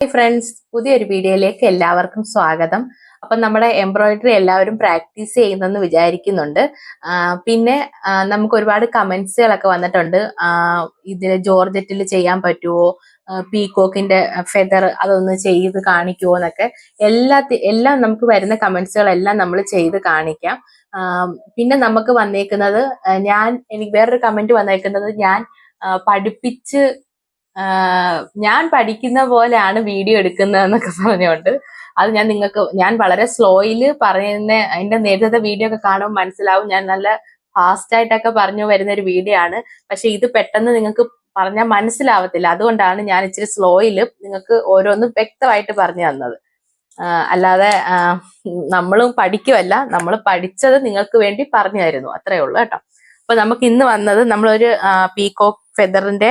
Friends പുതിയൊരു വീഡിയോയിലേക്ക് എല്ലാവർക്കും സ്വാഗതം. അപ്പം നമ്മുടെ എംബ്രോയിഡറി എല്ലാവരും പ്രാക്ടീസ് ചെയ്യുന്നെന്ന് വിചാരിക്കുന്നുണ്ട്. പിന്നെ നമുക്ക് ഒരുപാട് കമന്റ്സുകളൊക്കെ വന്നിട്ടുണ്ട്. ഇതിൽ ജോർജറ്റിൽ ചെയ്യാൻ പറ്റുമോ പീകോക്കിന്റെ ഫെദർ അതൊന്ന് ചെയ്ത് കാണിക്കുമോ എന്നൊക്കെ. എല്ലാ എല്ലാം നമുക്ക് വരുന്ന കമന്റ്സുകളെല്ലാം നമ്മൾ ചെയ്ത് കാണിക്കാം. പിന്നെ നമുക്ക് വന്നേക്കുന്നത് ഞാൻ എനിക്ക് വേറൊരു കമന്റ് വന്നേക്കുന്നത് ഞാൻ പഠിപ്പിച്ച് ഞാൻ പഠിക്കുന്ന പോലെയാണ് വീഡിയോ എടുക്കുന്നതെന്നൊക്കെ പറഞ്ഞുകൊണ്ട് അത് ഞാൻ നിങ്ങൾക്ക് ഞാൻ വളരെ സ്ലോയിൽ പറയുന്ന അതിന്റെ നേരത്തെ വീഡിയോ ഒക്കെ കാണുമ്പോൾ മനസ്സിലാവും. ഞാൻ നല്ല ഫാസ്റ്റ് ആയിട്ടൊക്കെ പറഞ്ഞു വരുന്ന ഒരു വീഡിയോ ആണ്. പക്ഷെ ഇത് പെട്ടെന്ന് നിങ്ങൾക്ക് പറഞ്ഞാൽ മനസ്സിലാവത്തില്ല. അതുകൊണ്ടാണ് ഞാൻ ഇച്ചിരി സ്ലോയിൽ നിങ്ങൾക്ക് ഓരോന്നും വ്യക്തമായിട്ട് പറഞ്ഞു തന്നത്. അല്ലാതെ നമ്മളും പഠിക്കുമല്ല നമ്മൾ പഠിച്ചത് നിങ്ങൾക്ക് വേണ്ടി പറഞ്ഞു തരുന്നു. അത്രേ ഉള്ളൂ കേട്ടോ. അപ്പൊ നമുക്ക് ഇന്ന് വന്നത് നമ്മളൊരു പീകോക്ക് ഫെദറിന്റെ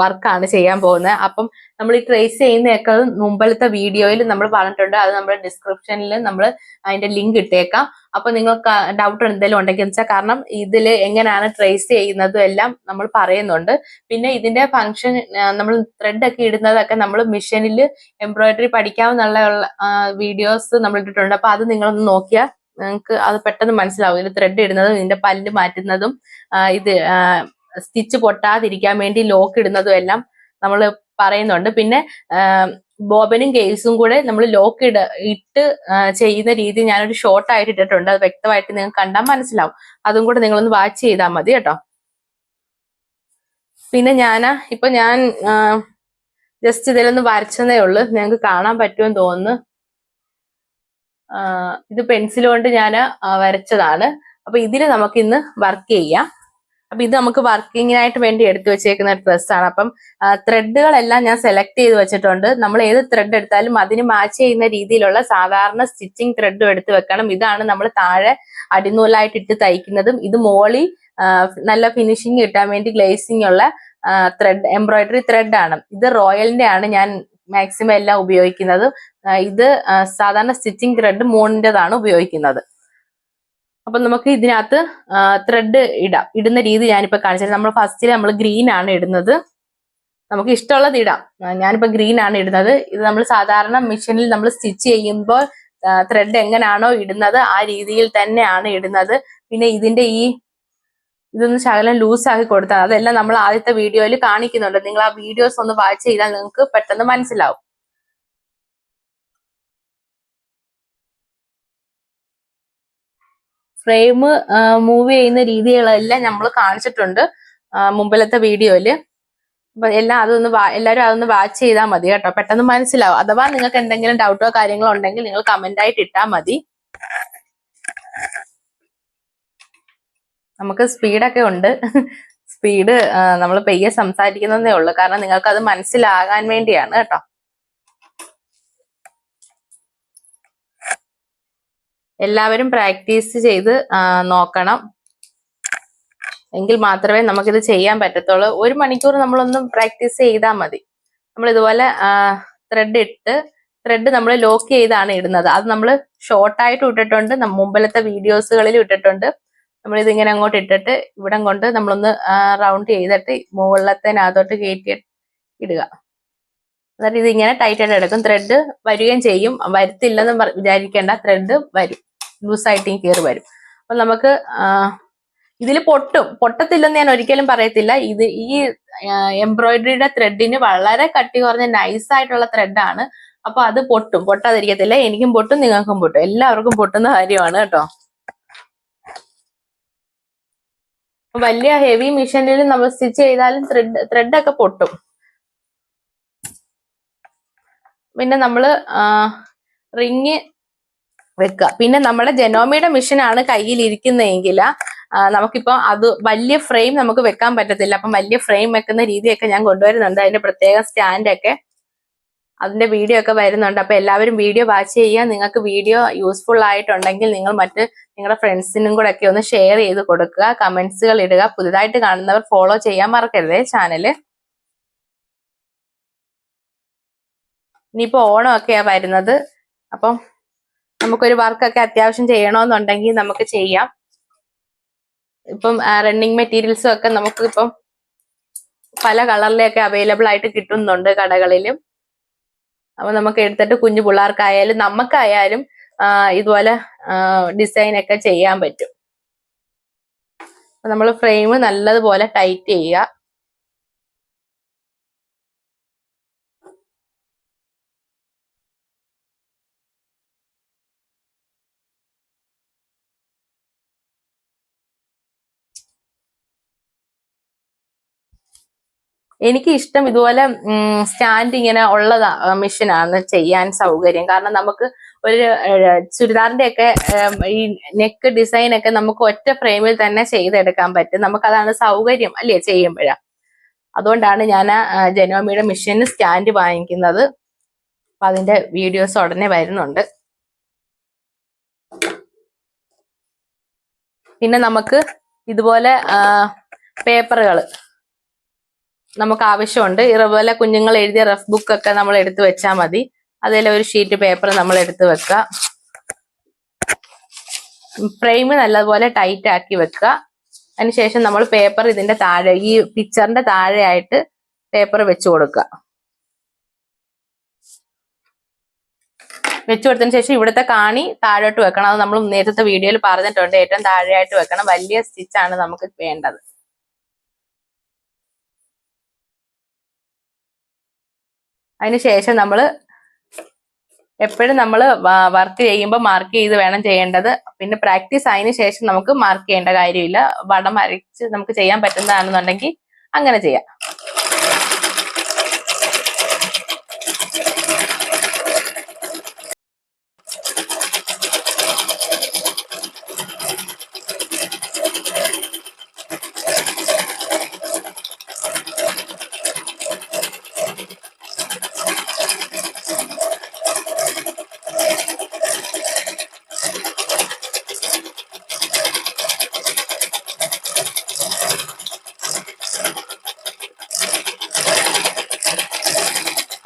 വർക്കാണ് ചെയ്യാൻ പോകുന്നത്. അപ്പം നമ്മൾ ഈ ട്രേസ് ചെയ്യുന്നതൊക്കെ മുമ്പിലത്തെ വീഡിയോയിൽ നമ്മൾ പറഞ്ഞിട്ടുണ്ട്. അത് നമ്മുടെ ഡിസ്ക്രിപ്ഷനിൽ നമ്മൾ അതിന്റെ ലിങ്ക് ഇട്ടേക്കാം. അപ്പൊ നിങ്ങൾക്ക് ഡൗട്ട് എന്തെങ്കിലും ഉണ്ടെങ്കിൽ വെച്ചാൽ കാരണം ഇതിൽ എങ്ങനെയാണ് ട്രേസ് ചെയ്യുന്നതും എല്ലാം നമ്മൾ പറയുന്നുണ്ട്. പിന്നെ ഇതിന്റെ ഫംഗ്ഷൻ നമ്മൾ ത്രെഡ് ഒക്കെ ഇടുന്നതൊക്കെ നമ്മൾ മിഷനിൽ എംബ്രോയിഡറി പഠിക്കാവുന്നുള്ള വീഡിയോസ് നമ്മൾ ഇട്ടിട്ടുണ്ട്. അപ്പൊ അത് നിങ്ങളൊന്ന് നോക്കിയാൽ നിങ്ങൾക്ക് അത് പെട്ടെന്ന് മനസ്സിലാവും. ഇതിൽ ത്രെഡ് ഇടുന്നതും ഇതിന്റെ പല്ല് മാറ്റുന്നതും ഇത് സ്റ്റിച്ച് പൊട്ടാതിരിക്കാൻ വേണ്ടി ലോക്ക് ഇടുന്നതും എല്ലാം നമ്മൾ പറയുന്നുണ്ട്. പിന്നെ ബോബനും ഗെയിൽസും കൂടെ നമ്മൾ ലോക്ക് ഇട ഇട്ട് ചെയ്യുന്ന രീതി ഞാനൊരു ഷോർട്ട് ആയിട്ട് ഇട്ടിട്ടുണ്ട്. അത് വ്യക്തമായിട്ട് നിങ്ങൾക്ക് കണ്ടാൽ മനസ്സിലാവും. അതും കൂടെ നിങ്ങളൊന്ന് വാച്ച് ചെയ്താൽ മതി കേട്ടോ. പിന്നെ ഞാൻ ഇപ്പൊ ഞാൻ ജസ്റ്റ് ഇതിലൊന്ന് വരച്ചതേ ഉള്ളു. ഞങ്ങൾക്ക് കാണാൻ പറ്റുമെന്ന് തോന്നുന്നു. ഇത് പെൻസിൽ കൊണ്ട് ഞാൻ വരച്ചതാണ്. അപ്പൊ ഇതിൽ നമുക്ക് ഇന്ന് വർക്ക് ചെയ്യാം. അപ്പൊ ഇത് നമുക്ക് വർക്കിങ്ങിനായിട്ട് വേണ്ടി എടുത്തു വെച്ചേക്കുന്ന ഒരു ഡ്രസ്സാണ് അപ്പം ത്രെഡുകളെല്ലാം ഞാൻ സെലക്ട് ചെയ്ത് വെച്ചിട്ടുണ്ട്. നമ്മൾ ഏത് ത്രെഡ് എടുത്താലും അതിന് മാച്ച് ചെയ്യുന്ന രീതിയിലുള്ള സാധാരണ സ്റ്റിച്ചിങ് ത്രെഡും എടുത്ത് വെക്കണം. ഇതാണ് നമ്മൾ താഴെ അടിനൂലായിട്ട് ഇട്ട് തയ്ക്കുന്നതും. ഇത് മോളി നല്ല ഫിനിഷിങ് കിട്ടാൻ വേണ്ടി ഗ്ലേസിംഗ് ഉള്ള ത്രെഡ് എംബ്രോയിഡറി ആണ്. ഇത് റോയലിന്റെ ആണ് ഞാൻ മാക്സിമം എല്ലാം ഉപയോഗിക്കുന്നത്. ഇത് സാധാരണ സ്റ്റിച്ചിങ് ത്രെഡ് മൂണിന്റെതാണ് ഉപയോഗിക്കുന്നത്. അപ്പൊ നമുക്ക് ഇതിനകത്ത് ത്രെഡ് ഇടാം. ഇടുന്ന രീതി ഞാനിപ്പോ കാണിച്ചത് നമ്മൾ ഫസ്റ്റിൽ നമ്മൾ ഗ്രീൻ ആണ് ഇടുന്നത്. നമുക്ക് ഇഷ്ടമുള്ളത് ഇടാം. ഞാനിപ്പോ ഗ്രീൻ ആണ് ഇടുന്നത്. ഇത് നമ്മൾ സാധാരണ മെഷീനിൽ നമ്മൾ സ്റ്റിച്ച് ചെയ്യുമ്പോൾ ത്രെഡ് എങ്ങനെയാണോ ഇടുന്നത് ആ രീതിയിൽ തന്നെയാണ് ഇടുന്നത്. പിന്നെ ഇതിന്റെ ഈ ഇതൊന്ന് ശകലം ലൂസാക്കി കൊടുത്താൽ അതെല്ലാം നമ്മൾ ആദ്യത്തെ വീഡിയോയിൽ കാണിക്കുന്നുണ്ട്. നിങ്ങൾ ആ വീഡിയോസ് ഒന്ന് വാച്ച് ചെയ്താൽ നിങ്ങൾക്ക് പെട്ടെന്ന് മനസ്സിലാവും. ഫ്രെയിം മൂവ് ചെയ്യുന്ന രീതികളെല്ലാം നമ്മൾ കാണിച്ചിട്ടുണ്ട് മുമ്പിലത്തെ വീഡിയോയിൽ. അപ്പൊ എല്ലാം അതൊന്ന് എല്ലാവരും അതൊന്ന് വാച്ച് ചെയ്താൽ മതി കേട്ടോ. പെട്ടെന്ന് മനസ്സിലാവും. അഥവാ നിങ്ങൾക്ക് എന്തെങ്കിലും ഡൗട്ടോ കാര്യങ്ങളോ ഉണ്ടെങ്കിൽ നിങ്ങൾ കമന്റ് ആയിട്ട് ഇട്ടാൽ മതി. നമുക്ക് സ്പീഡൊക്കെ ഉണ്ട്. സ്പീഡ് നമ്മൾ പെയ്യെ സംസാരിക്കുന്നതേ ഉള്ളൂ. കാരണം നിങ്ങൾക്ക് അത് മനസ്സിലാകാൻ വേണ്ടിയാണ് കേട്ടോ. എല്ലാവരും പ്രാക്ടീസ് ചെയ്ത് നോക്കണം. എങ്കിൽ മാത്രമേ നമുക്കിത് ചെയ്യാൻ പറ്റത്തുള്ളൂ. ഒരു മണിക്കൂർ നമ്മളൊന്നും പ്രാക്ടീസ് ചെയ്താൽ മതി. നമ്മൾ ഇതുപോലെ ത്രെഡ് ഇട്ട് ത്രെഡ് നമ്മൾ ലോക്ക് ചെയ്താണ് ഇടുന്നത്. അത് നമ്മൾ ഷോർട്ടായിട്ട് ഇട്ടിട്ടുണ്ട്. മുമ്പിലത്തെ വീഡിയോസുകളിൽ ഇട്ടിട്ടുണ്ട്. നമ്മൾ ഇതിങ്ങനെ അങ്ങോട്ട് ഇട്ടിട്ട് ഇവിടം കൊണ്ട് നമ്മളൊന്ന് റൗണ്ട് ചെയ്തിട്ട് മുകളിലത്തേനകത്തോട്ട് കയറ്റി ഇടുക. എന്നിട്ട് ഇതിങ്ങനെ ടൈറ്റായിട്ട് എടുക്കും. ത്രെഡ് വരികയും ചെയ്യും. വരുത്തില്ലെന്ന് വിചാരിക്കേണ്ട. ത്രെഡ് വരും. ലൂസായിട്ട് കയറി വരും. അപ്പൊ നമുക്ക് ഇതിൽ പൊട്ടും. പൊട്ടത്തില്ലെന്ന് ഞാൻ ഒരിക്കലും പറയത്തില്ല. ഇത് ഈ എംബ്രോയിഡറിയുടെ ത്രെഡിന് വളരെ കട്ടി കുറഞ്ഞ നൈസ് ആയിട്ടുള്ള ത്രെഡാണ് അപ്പൊ അത് പൊട്ടും. പൊട്ടാതിരിക്കത്തില്ല. എനിക്കും പൊട്ടും നിങ്ങൾക്കും പൊട്ടും. എല്ലാവർക്കും പൊട്ടുന്ന കാര്യമാണ് കേട്ടോ. വലിയ ഹെവി മെഷീനിൽ നമ്മൾ സ്റ്റിച്ച് ചെയ്താലും ത്രെഡ് ത്രെഡൊക്കെ പൊട്ടും. പിന്നെ നമ്മൾ റിങ് വെക്കുക പിന്നെ നമ്മുടെ ജനോമിയുടെ മിഷൻ ആണ് കയ്യിൽ ഇരിക്കുന്നതെങ്കിൽ നമുക്കിപ്പോ അത് വലിയ ഫ്രെയിം നമുക്ക് വെക്കാൻ പറ്റത്തില്ല. അപ്പം വലിയ ഫ്രെയിം വെക്കുന്ന രീതിയൊക്കെ ഞാൻ കൊണ്ടുവരുന്നുണ്ട്. അതിന്റെ പ്രത്യേക സ്റ്റാൻഡൊക്കെ അതിന്റെ വീഡിയോ ഒക്കെ വരുന്നുണ്ട്. അപ്പൊ എല്ലാവരും വീഡിയോ വാച്ച് ചെയ്യുക. നിങ്ങൾക്ക് വീഡിയോ യൂസ്ഫുൾ ആയിട്ടുണ്ടെങ്കിൽ നിങ്ങൾ മറ്റ് നിങ്ങളുടെ ഫ്രണ്ട്സിനും കൂടെ ഒക്കെ ഒന്ന് ഷെയർ ചെയ്ത് കൊടുക്കുക. കമന്റ്സുകൾ ഇടുക. പുതുതായിട്ട് കാണുന്നവർ ഫോളോ ചെയ്യാൻ മറക്കരുതേ ചാനൽ ഇനിയിപ്പോ ഓണമൊക്കെയാ വരുന്നത്. അപ്പം നമുക്കൊരു വർക്കൊക്കെ അത്യാവശ്യം ചെയ്യണമെന്നുണ്ടെങ്കിൽ നമുക്ക് ചെയ്യാം. ഇപ്പം റണ്ണിങ് മെറ്റീരിയൽസും ഒക്കെ നമുക്ക് ഇപ്പം പല കളറിലൊക്കെ അവൈലബിൾ ആയിട്ട് കിട്ടുന്നുണ്ട് കടകളിലും. അപ്പൊ നമുക്ക് എടുത്തിട്ട് കുഞ്ഞു പിള്ളേർക്കായാലും നമുക്കായാലും ഇതുപോലെ ഡിസൈൻ ഒക്കെ ചെയ്യാൻ പറ്റും. നമ്മൾ ഫ്രെയിം നല്ലതുപോലെ ടൈറ്റ് ചെയ്യുക. എനിക്ക് ഇഷ്ടം ഇതുപോലെ സ്റ്റാൻഡ് ഇങ്ങനെ ഉള്ളതാ മെഷീനാണ് ചെയ്യാൻ സൗകര്യം. കാരണം നമുക്ക് ഒരു ചുരിദാറിന്റെ ഒക്കെ ഈ നെക്ക് ഡിസൈൻ ഒക്കെ നമുക്ക് ഒറ്റ ഫ്രെയിമിൽ തന്നെ ചെയ്തെടുക്കാൻ പറ്റും. നമുക്കതാണ് സൗകര്യം അല്ലേ ചെയ്യുമ്പോഴാ. അതുകൊണ്ടാണ് ഞാൻ ജനോമിയുടെ മെഷീന് സ്റ്റാൻഡ് വാങ്ങിക്കുന്നത്. അപ്പൊ അതിന്റെ വീഡിയോസ് ഉടനെ വരുന്നുണ്ട്. പിന്നെ നമുക്ക് ഇതുപോലെ പേപ്പറുകൾ നമുക്ക് ആവശ്യമുണ്ട് ഇതുപോലെ കുഞ്ഞുങ്ങൾ എഴുതിയ റഫ് ബുക്ക് ഒക്കെ നമ്മൾ എടുത്തു വെച്ചാൽ മതി. അതിൽ ഒരു ഷീറ്റ് പേപ്പർ നമ്മൾ എടുത്തു വെക്കുക ഫ്രെയിം നല്ലതുപോലെ ടൈറ്റ് ആക്കി വെക്കുക അതിനുശേഷം നമ്മൾ പേപ്പർ ഇതിന്റെ താഴെ ഈ പിക്ചറിന്റെ താഴെയായിട്ട് പേപ്പർ വെച്ചു കൊടുക്കുക വെച്ചു കൊടുത്തതിന് ശേഷം ഇവിടുത്തെ കാണി താഴോട്ട് വെക്കണം. അത് നമ്മൾ നേരത്തെ വീഡിയോയിൽ പറഞ്ഞിട്ടുണ്ട്. ഏറ്റവും താഴെയായിട്ട് വെക്കണം. വലിയ സ്റ്റിച്ചാണ് നമുക്ക് വേണ്ടത്. അതിനുശേഷം നമ്മൾ എപ്പോഴും നമ്മൾ വർക്ക് ചെയ്യുമ്പോൾ മാർക്ക് ചെയ്ത് വേണം ചെയ്യേണ്ടത്. പിന്നെ പ്രാക്ടീസ് ആയതിനു ശേഷം നമുക്ക് മാർക്ക് ചെയ്യേണ്ട കാര്യമില്ല. വടം വരച്ച് നമുക്ക് ചെയ്യാൻ പറ്റുന്നതാണെന്നുണ്ടെങ്കിൽ അങ്ങനെ ചെയ്യാം.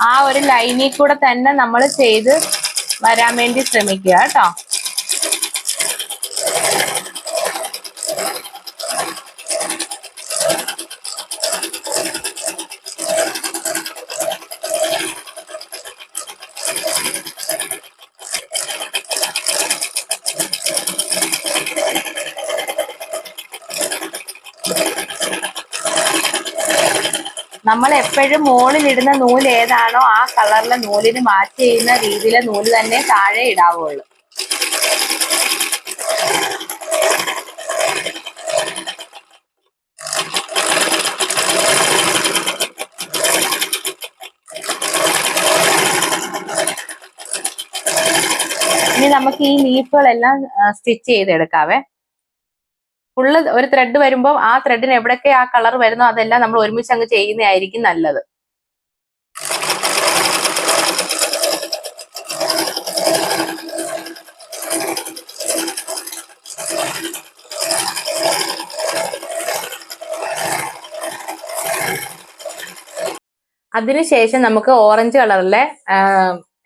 ആ ഒരു ലൈനിൽ കൂടെ തന്നെ നമ്മൾ ചെയ്ത് വരാൻ വേണ്ടി ശ്രമിക്കുക കേട്ടോ. നമ്മൾ എപ്പോഴും മുകളിലിടുന്ന നൂൽ ഏതാണോ ആ കളറിലെ നൂലിന് മാച്ച് ചെയ്യുന്ന രീതിയിലെ നൂൽ തന്നെ താഴെ ഇടാവുള്ളൂ. ഇനി നമുക്ക് ഈ ലീഫുകളെല്ലാം സ്റ്റിച്ച് ചെയ്തെടുക്കാവേ. ഫുള്ള് ഒരു ത്രെഡ് വരുമ്പോൾ ആ ത്രെഡിന് എവിടെയൊക്കെ ആ കളർ വരുന്നോ അതെല്ലാം നമ്മൾ ഒരുമിച്ച് അങ്ങ് ചെയ്യുന്നതായിരിക്കും നല്ലത്. അതിനുശേഷം നമുക്ക് ഓറഞ്ച് കളറിലെ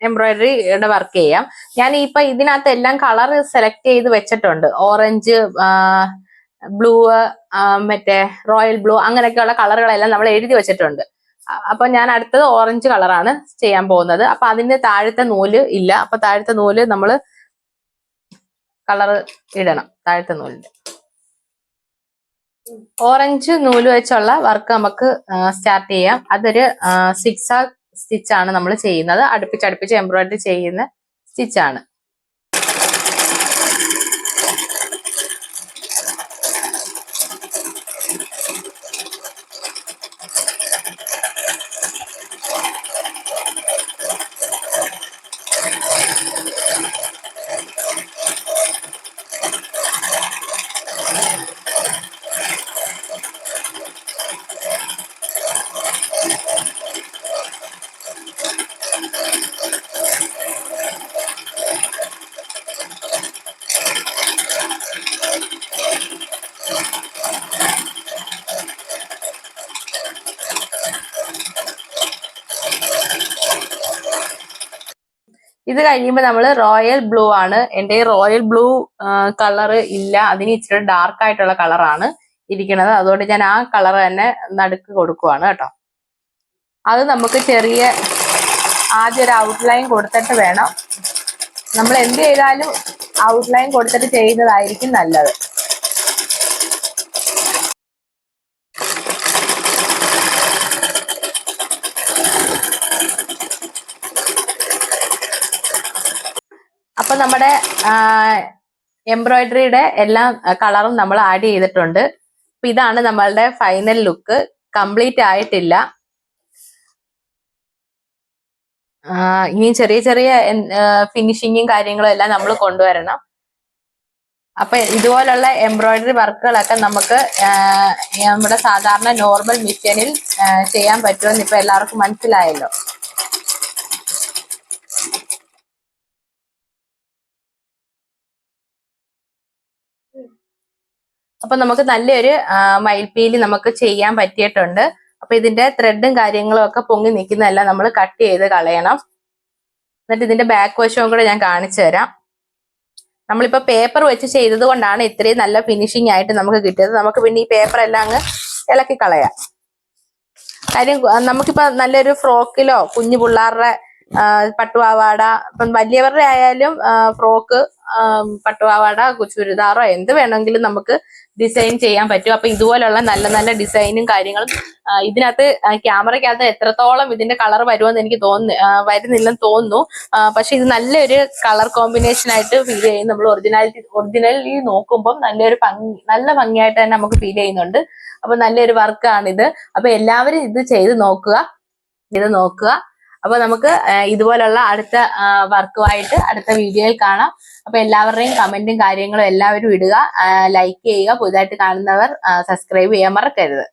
എംബ്രോയിഡറിയുടെ വർക്ക് ചെയ്യാം. ഞാൻ ഇപ്പൊ ഇതിനകത്ത് എല്ലാം കളർ സെലക്ട് ചെയ്ത് വെച്ചിട്ടുണ്ട്. ഓറഞ്ച് ബ്ലൂ മറ്റേ റോയൽ ബ്ലൂ അങ്ങനെയൊക്കെയുള്ള കളറുകളെല്ലാം നമ്മൾ എഴുതി വെച്ചിട്ടുണ്ട്. അപ്പൊ ഞാൻ അടുത്തത് ഓറഞ്ച് കളറാണ് ചെയ്യാൻ പോകുന്നത്. അപ്പൊ അതിന്റെ താഴത്തെ നൂൽ ഇല്ല. അപ്പൊ താഴത്തെ നൂൽ നമ്മൾ കളർ ഇടണം. താഴത്തെ നൂലിന്റെ ഓറഞ്ച് നൂൽ വെച്ചുള്ള വർക്ക് നമുക്ക് സ്റ്റാർട്ട് ചെയ്യാം. അതൊരു സിക്സ് സ്റ്റിച്ച് ആണ് നമ്മൾ ചെയ്യുന്നത്. അടുപ്പിച്ച് അടുപ്പിച്ച് എംബ്രോയിഡറി ചെയ്യുന്ന സ്റ്റിച്ച് ആണ് ഇത് കഴിയുമ്പോൾ നമ്മൾ റോയൽ ബ്ലൂ ആണ്. എന്റെ റോയൽ ബ്ലൂ കളർ ഇല്ല. അതിന് ഇച്ചിരി ഡാർക്ക് ആയിട്ടുള്ള കളറാണ് ഇരിക്കുന്നത്. അതുകൊണ്ട് ഞാൻ ആ കളർ തന്നെ നടുക്ക് കൊടുക്കുവാണ് കേട്ടോ. അത് നമുക്ക് ചെറിയ ആദ്യം ഒരു ഔട്ട്ലൈൻ കൊടുത്തിട്ട് വേണം. നമ്മൾ എന്ത് ചെയ്താലും ഔട്ട്ലൈൻ കൊടുത്തിട്ട് ചെയ്യുന്നതായിരിക്കും നല്ലത്. നമ്മുടെ എംബ്രോയിഡറിയുടെ എല്ലാ കളറും നമ്മൾ ആഡ് ചെയ്തിട്ടുണ്ട്. അപ്പൊ ഇതാണ് നമ്മളുടെ ഫൈനൽ ലുക്ക് കംപ്ലീറ്റ് ആയിട്ടില്ല. ഇനിയും ചെറിയ ചെറിയ ഫിനിഷിങ്ങും കാര്യങ്ങളും എല്ലാം നമ്മൾ കൊണ്ടുവരണം. അപ്പൊ ഇതുപോലുള്ള എംബ്രോയിഡറി വർക്കുകളൊക്കെ നമുക്ക് നമ്മുടെ സാധാരണ നോർമൽ മിഷനിൽ ചെയ്യാൻ പറ്റുമെന്ന് ഇപ്പൊ എല്ലാവർക്കും മനസ്സിലായല്ലോ. അപ്പൊ നമുക്ക് നല്ലൊരു മയിൽപ്പീൽ നമുക്ക് ചെയ്യാൻ പറ്റിയിട്ടുണ്ട്. അപ്പൊ ഇതിന്റെ ത്രെഡും കാര്യങ്ങളും ഒക്കെ പൊങ്ങി നിൽക്കുന്നതല്ല നമ്മൾ കട്ട് ചെയ്ത് കളയണം. എന്നിട്ട് ഇതിന്റെ ബാക്ക് വശവും കൂടെ ഞാൻ കാണിച്ചു തരാം. നമ്മളിപ്പോ പേപ്പർ വെച്ച് ചെയ്തത് കൊണ്ടാണ് ഇത്രയും നല്ല ഫിനിഷിംഗ് ആയിട്ട് നമുക്ക് കിട്ടിയത്. നമുക്ക് പിന്നെ ഈ പേപ്പർ എല്ലാം അങ്ങ് ഇളക്കി കളയാം. കാര്യം നമുക്കിപ്പോ നല്ലൊരു ഫ്രോക്കിലോ കുഞ്ഞു പിള്ളേരുടെ പട്ടുപാവാട ഇപ്പം വലിയവരുടെ ആയാലും ഫ്രോക്ക് പട്ടുപാവാട ചുരിദാറോ എന്ത് വേണമെങ്കിലും നമുക്ക് ഡിസൈൻ ചെയ്യാൻ പറ്റും. അപ്പൊ ഇതുപോലുള്ള നല്ല നല്ല ഡിസൈനും കാര്യങ്ങളും ഇതിനകത്ത് ക്യാമറയ്ക്കകത്ത് എത്രത്തോളം ഇതിന്റെ കളർ വരുമെന്ന് എനിക്ക് തോന്നുന്നു വരുന്നില്ലെന്ന് തോന്നുന്നു. പക്ഷെ ഇത് നല്ലൊരു കളർ കോമ്പിനേഷൻ ആയിട്ട് ഫീൽ ചെയ്യും നമ്മൾ ഒറിജിനാലിറ്റി ഒറിജിനലി നോക്കുമ്പോൾ നല്ലൊരു ഭംഗി നല്ല ഭംഗിയായിട്ട് തന്നെ നമുക്ക് ഫീൽ ചെയ്യുന്നുണ്ട്. അപ്പൊ നല്ലൊരു വർക്കാണിത് അപ്പൊ എല്ലാവരും ഇത് ചെയ്ത് നോക്കുക. ഇത് നോക്കുക. അപ്പൊ നമുക്ക് ഇതുപോലുള്ള അടുത്ത വർക്കുമായിട്ട് അടുത്ത വീഡിയോയിൽ കാണാം. അപ്പൊ എല്ലാവരുടെയും കമന്റും കാര്യങ്ങളും എല്ലാവരും ഇടുക ലൈക്ക് ചെയ്യുക. പുതുതായിട്ട് കാണുന്നവർ സബ്സ്ക്രൈബ് ചെയ്യാൻ മറക്കരുത്.